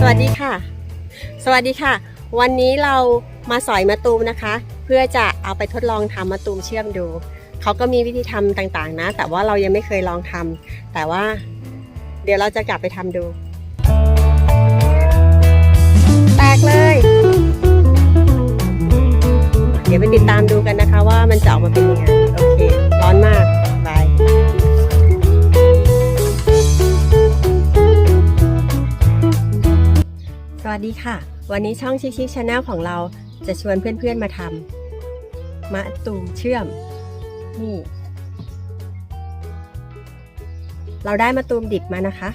สวัสดีค่ะ สวัสดีค่ะ วันนี้เรามาสอยมะตูมนะคะ เพื่อจะเอาไปทดลองทำมะตูมเชื่อมดู เขาก็มีวิธีทำต่างๆนะ แต่ว่าเรายังไม่เคยลองทำแต่ว่าเดี๋ยวเราจะกลับไปทำดู แตกเลย เดี๋ยวไปติดตามดูกันนะคะว่ามันจะออกมาเป็นยังไง โอเค ร้อนมาก วัสดีค่ะ วันนี้ช่องชิคชิคชาแนลของเราจะชวนเพื่อนๆมาทำมะตูมเชื่อม นี่ เราได้มะตูมดิบมานะคะ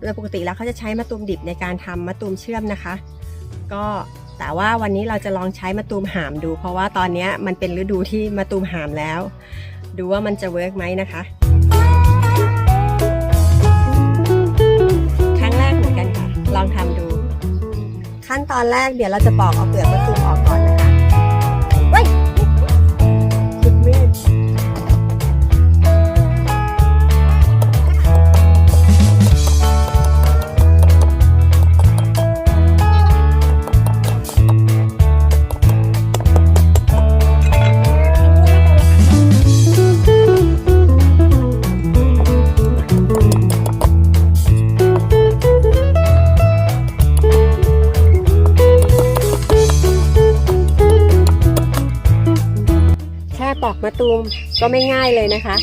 โดยปกติแล้วเขาจะใช้มะตูมดิบในการทำมะตูมเชื่อมนะคะ ก็แต่ว่าวันนี้เราจะลองใช้มะตูมหามดู เพราะว่าตอนนี้มันเป็นฤดูที่มะตูมหามแล้ว ดูว่ามันจะเวิร์กไหมนะคะ อนแรกเดี๋ยวเราจะปอกเอาเปลือกมะตูมออกก่อนนะ อกมะตูมก็ไม่ง่ายเลยนะคะ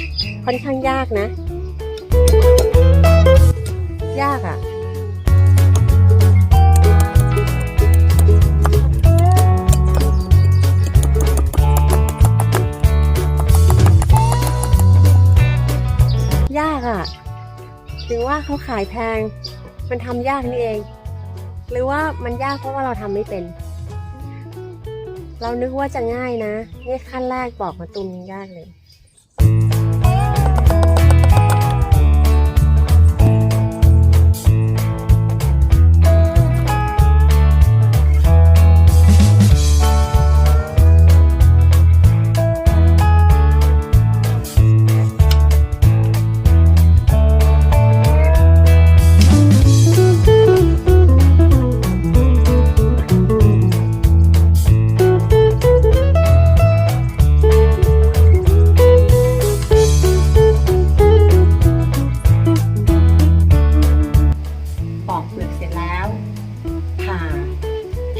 ค่อนข้างยากนะ ยากอะ่ะยากอะ่ะถึงว่าเขาขายแพง มันทำยากนี่เอง หรือว่ามันยากเพราะว่าเราทำไม่เป็น เรานึกว่าจะง่ายนะ นี่ขั้นแรกบอกมาตุมยังยากเลย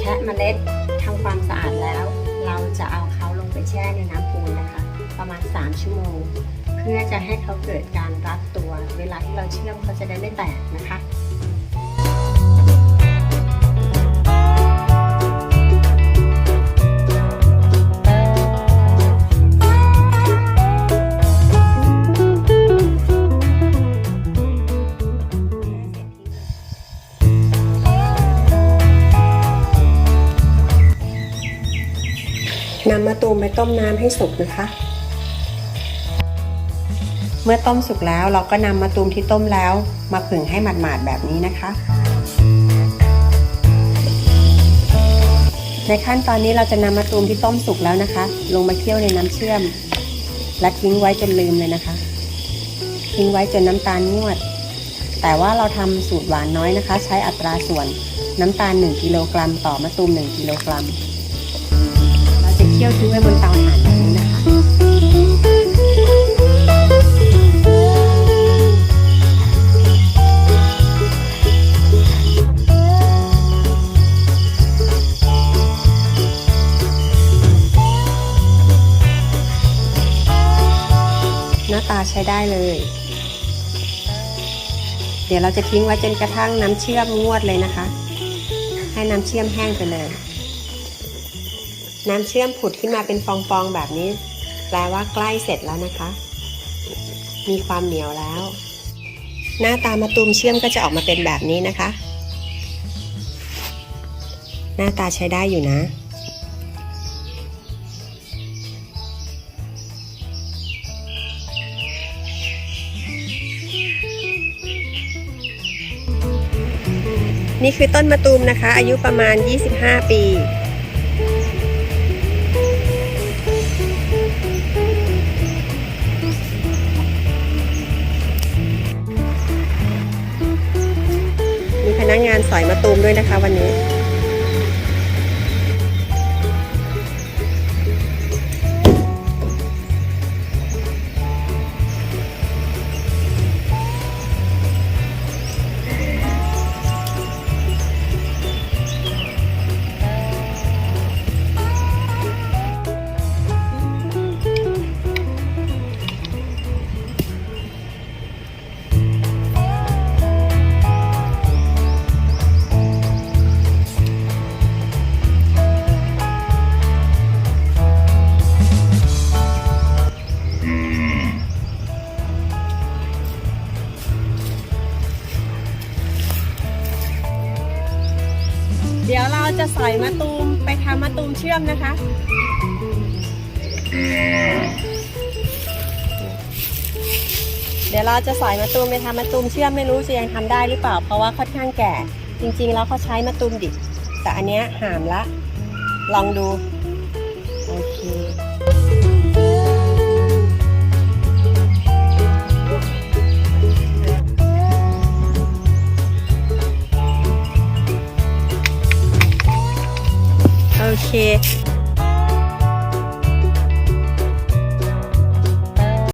และเมล็ดทำความสะอาดแล้ว เราจะเอาเขาลงไปแช่ในน้ำปูนนะคะ ประมาณ 3 ชั่วโมง เพื่อจะให้เขาเกิดการรัดตัว เวลาที่เราเชื่อมเขาจะได้ไม่แตกนะคะ ตูมไปต้มน้ำให้สุกนะคะ เมื่อต้มสุกแล้วเราก็นำมะตูมที่ต้มแล้ว มาผึ่งให้หมาดๆแบบนี้นะคะ ในขั้นตอนนี้เราจะนำมะตูมที่ต้มสุกแล้วนะคะ ลงมาเคี่ยวในน้ำเชื่อม และทิ้งไว้จนลืมเลยนะคะ ทิ้งไว้จนน้ำตาลงวด แต่ว่าเราทำสูตรหวานน้อยนะคะ ใช้อัตราส่วนน้ำตาล 1 กิโลกรัมต่อมะตูม 1 กิโลกรัม คี่ยวทิ้งไว้บนเตาถ่านแบบนี้นะคะ หน้าตาใช้ได้เลย เดี๋ยวเราจะทิ้งไว้จนกระทั่งน้ำเชื่อมงวดเลยนะคะ ให้น้ำเชื่อมแห้งไปเลย น้ำเชื่อมผุดขึ้นมาเป็นฟองๆแบบนี้ แปลว่าใกล้เสร็จแล้วนะคะ มีความเหนียวแล้ว หน้าตามะตูมเชื่อมก็จะออกมาเป็นแบบนี้นะคะ หน้าตาใช้ได้อยู่นะนี่คือต้นมะตูมนะคะ อายุประมาณ 25 ปี นักงานสอยมะตูมด้วยนะคะวันนี้ อยมะตูมไปทำมะตูมเชื่อมนะคะ เดี๋ยวเราจะสอยมะตูมไปทำมะตูมเชื่อมไม่รู้จะยังทำได้หรือเปล่า เพราะว่าค่อนข้างแก่ จริงๆ แล้วเขาใช้มะตูมดิบแต่อันเนี้ยหามละ ลองดู โอเค โอเค